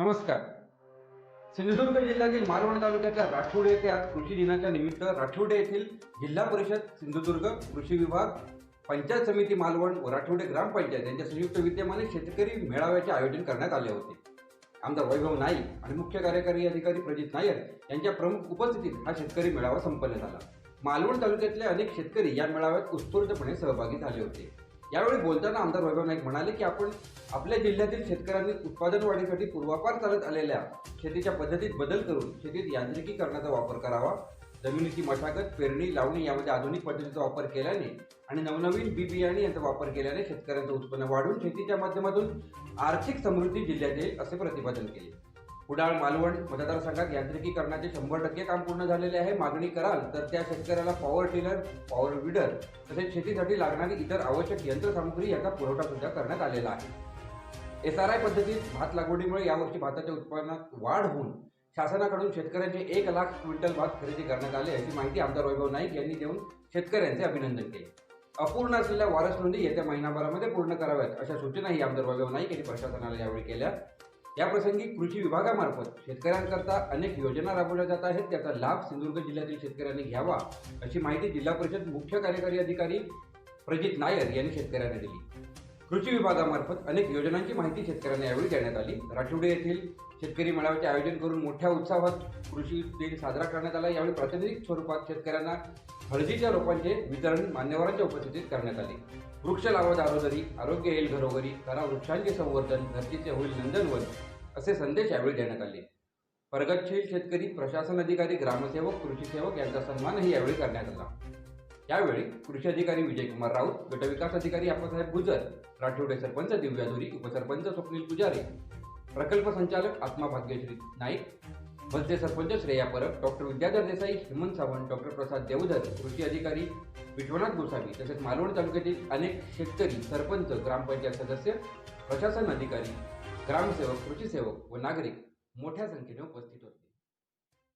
नमस्कार. सिंधुदुर्ग जिल्ह्यातील मालवण तालुक्याच्या राठोडे येथे आज कृषी दिनाच्या निमित्त राठोडे येथील जिल्हा परिषद सिंधुदुर्ग कृषी विभाग पंचायत समिती मालवण व राठोडे ग्रामपंचायत यांच्या संयुक्त विद्यमाने शेतकरी मेळाव्याचे आयोजन करण्यात आले होते. आमदार वैभव नाईक आणि मुख्य कार्यकारी अधिकारी प्रजित नायर यांच्या प्रमुख उपस्थितीत हा शेतकरी मेळावा संपन्न झाला. मालवण तालुक्यातले अनेक शेतकरी या मेळाव्यात उत्स्फूर्तपणे सहभागी झाले होते. यावेळी बोलताना आमदार वैभव नाईक म्हणाले की आपण आपल्या जिल्ह्यातील शेतकऱ्यांनी उत्पादन वाढीसाठी पूर्वापार चालत आलेल्या शेतीच्या पद्धतीत बदल करून शेतीत यांत्रिकीकरणाचा वापर करावा. जमिनीची मशागत पेरणी लावणी यामध्ये आधुनिक पद्धतीचा वापर केल्याने आणि नवनवीन बी बियाणे यांचा वापर केल्याने शेतकऱ्यांचं उत्पन्न वाढून शेतीच्या माध्यमातून आर्थिक समृद्धी जिल्ह्यात येईल असे प्रतिपादन केले. कुडाळ मालवण मतदारसंघात यांत्रिकीकरणाचे शंभर टक्के काम पूर्ण झालेले आहे. मागणी कराल तर त्या शेतकऱ्याला पॉवर टिलर पॉवर विडर तसेच शेतीसाठी लागणारी इतर आवश्यक यंत्रसामुग्री याचा पुरवठा सुद्धा करण्यात आलेला आहे. एस आर आय पद्धतीत भात लागवडीमुळे यावर्षी भाताच्या उत्पन्नात वाढ होऊन शासनाकडून शेतकऱ्यांचे एक लाख क्विंटल भात खरेदी करण्यात आले अशी माहिती आमदार वैभव नाईक यांनी देऊन शेतकऱ्यांचे अभिनंदन केले. अपूर्ण असलेल्या वारस नोंदी येत्या महिनाभरामध्ये पूर्ण कराव्यात अशा सूचनाही आमदार वैभव नाईक यांनी प्रशासनाला यावेळी केल्या. याप्रसंगी कृषी विभागामार्फत शेतकऱ्यांकरता अनेक योजना राबवल्या जात आहेत. त्याचा लाभ सिंधुदुर्ग जिल्ह्यातील शेतकऱ्यांनी घ्यावा अशी माहिती जिल्हा परिषद मुख्य कार्यकारी अधिकारी प्रजित नायर यांनी शेतकऱ्यांना दिली. कृषी विभागामार्फत अनेक योजनांची माहिती शेतकऱ्यांना यावेळी देण्यात आली. राठोडे येथील शेतकरी मेळाव्याचे आयोजन करून मोठ्या उत्साहात कृषी दिन साजरा करण्यात आला. यावेळी प्रातिनिधिक स्वरूपात शेतकऱ्यांना हळदीच्या रोपांचे वितरण मान्यवरांच्या उपस्थितीत करण्यात आले. वृक्ष लावा दारोदरी आरोग्य येईल घरोघरी करा वृक्षांचे संवर्धन धरतीचे होईल नंदनवन असे संदेश यावेळी देण्यात आले. प्रगतशील शेतकरी प्रशासन अधिकारी ग्रामसेवक कृषी सेवक यांचा सन्मानही यावेळी करण्यात आला. यावेळी कृषी अधिकारी विजयकुमार राऊत गटविकास अधिकारी आप्पासाहेब गुजर राठोडे सरपंच दिव्या धुरी उपसरपंच स्वप्नील पुजारी प्रकल्प संचालक आत्मा भाग्यश्री नाईक बसचे सरपंच श्रेया परब डॉक्टर विद्याधर देसाई हेमंत सावंत डॉक्टर प्रसाद देवधर कृषी अधिकारी विश्वनाथ गोसावी तसेच मालवण तालुक्यातील अनेक शेतकरी सरपंच ग्रामपंचायत सदस्य प्रशासन अधिकारी ग्रामसेवक कृषी सेवक व नागरिक मोठ्या संख्येने उपस्थित होते.